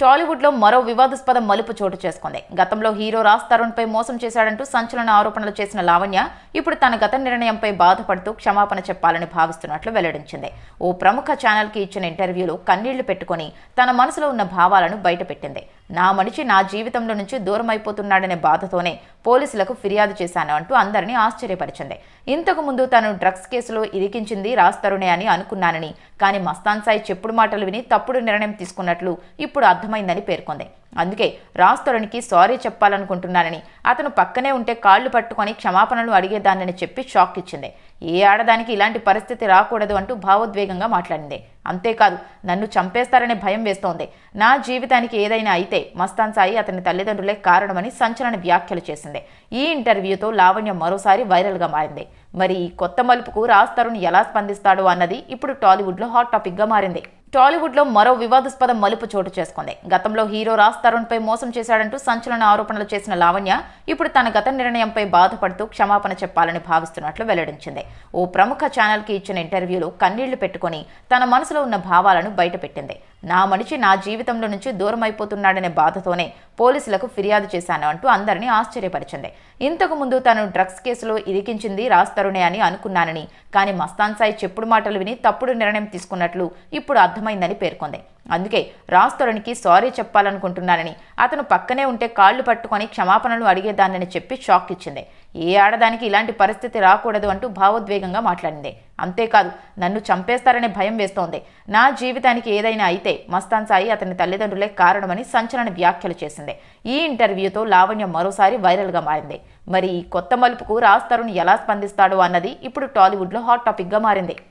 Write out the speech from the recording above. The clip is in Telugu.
టాలీవుడ్లో మరో వివాదాస్పద మలుపు చోటు చేసుకుంది. గతంలో హీరో రాజ్ తరుణ్పై మోసం చేశాడంటూ సంచలన ఆరోపణలు చేసిన లావణ్య ఇప్పుడు తన గత నిర్ణయంపై బాధపడుతూ క్షమాపణ చెప్పాలని భావిస్తున్నట్లు వెల్లడించింది. ఓ ప్రముఖ ఛానల్కి ఇచ్చిన ఇంటర్వ్యూలో కన్నీళ్ళు పెట్టుకొని తన మనసులో ఉన్న భావాలను బయటపెట్టింది. నా మనిషి నా జీవితంలో నుంచి దూరమైపోతున్నాడనే బాధతోనే పోలీసులకు ఫిర్యాదు చేశాను అంటూ అందరినీ ఆశ్చర్యపరిచింది. ఇంతకు ముందు తను డ్రగ్స్ కేసులో ఇరికించింది రాజ్ తరుణే అని అనుకున్నానని కానీ మస్తాన్ సాయి చెప్పుడు మాటలు విని తప్పుడు నిర్ణయం తీసుకున్నట్లు ఇప్పుడు అర్థమైందని పేర్కొంది. అందుకే రాస్తరునికి తరుణ్కి సారీ చెప్పాలనుకుంటున్నానని అతను పక్కనే ఉంటే కాళ్ళు పట్టుకొని క్షమాపణలు అడిగేదానని చెప్పి షాక్ ఇచ్చింది. ఏ ఆడదానికి ఇలాంటి పరిస్థితి రాకూడదు అంటూ భావోద్వేగంగా మాట్లాడింది. అంతేకాదు నన్ను చంపేస్తారనే భయం వేస్తోంది. నా జీవితానికి ఏదైనా అయితే మస్తాన్ సాయి అతని తల్లిదండ్రులే కారణమని సంచలన వ్యాఖ్యలు చేసింది. ఈ ఇంటర్వ్యూతో లావణ్య మరోసారి వైరల్గా మారింది. మరి ఈ కొత్త మలుపుకు రాజ్ తరుణ్ ఎలా స్పందిస్తాడో అన్నది ఇప్పుడు టాలీవుడ్లో హాట్ టాపిక్గా మారింది. టాలీవుడ్లో మరో వివాదాస్పద మలుపు చోటు చేసుకుంది. గతంలో హీరో రాజ్ తరుణ్పై మోసం చేశాడంటూ సంచలన ఆరోపణలు చేసిన లావణ్య ఇప్పుడు తన గత నిర్ణయంపై బాధపడుతూ క్షమాపణ చెప్పాలని భావిస్తున్నట్లు వెల్లడించింది. ఓ ప్రముఖ ఛానల్కి ఇచ్చిన ఇంటర్వ్యూలో కన్నీళ్ళు పెట్టుకొని తన మనసులో ఉన్న భావాలను బయటపెట్టింది. నా మనిషి నా జీవితంలో నుంచి దూరం అయిపోతున్నాడనే బాధతోనే పోలీసులకు ఫిర్యాదు చేశాను అంటూ అందరినీ ఆశ్చర్యపరిచింది. ఇంతకు ముందు తను డ్రగ్స్ కేసులో ఇరికించింది రాజ్ తరుణే అని అనుకున్నానని కానీ మస్తాన్ సాయి చెప్పుడు మాటలు విని తప్పుడు నిర్ణయం తీసుకున్నట్లు ఇప్పుడు అర్థమైందని పేర్కొంది. అందుకే రాజ్ తరుణ్కి సారీ చెప్పాలనుకుంటున్నానని అతను పక్కనే ఉంటే కాళ్ళు పట్టుకొని క్షమాపణలు అడిగేదానని చెప్పి షాక్ ఇచ్చింది. ఏ ఆడదానికి ఇలాంటి పరిస్థితి రాకూడదు అంటూ భావోద్వేగంగా మాట్లాడింది. అంతేకాదు నన్ను చంపేస్తారనే భయం వేస్తోంది. నా జీవితానికి ఏదైనా అయితే మస్తాన్ సాయి అతని తల్లిదండ్రులే కారణమని సంచలన వ్యాఖ్యలు చేసింది. చేసింది. ఈ ఇంటర్వ్యూతో లావణ్య మరోసారి వైరల్గా మారింది. మరి ఈ కొత్త మలుపుకు రాజ్ తరుణ్ ఎలా స్పందిస్తాడో అన్నది ఇప్పుడు టాలీవుడ్లో హాట్ టాపిక్గా మారింది.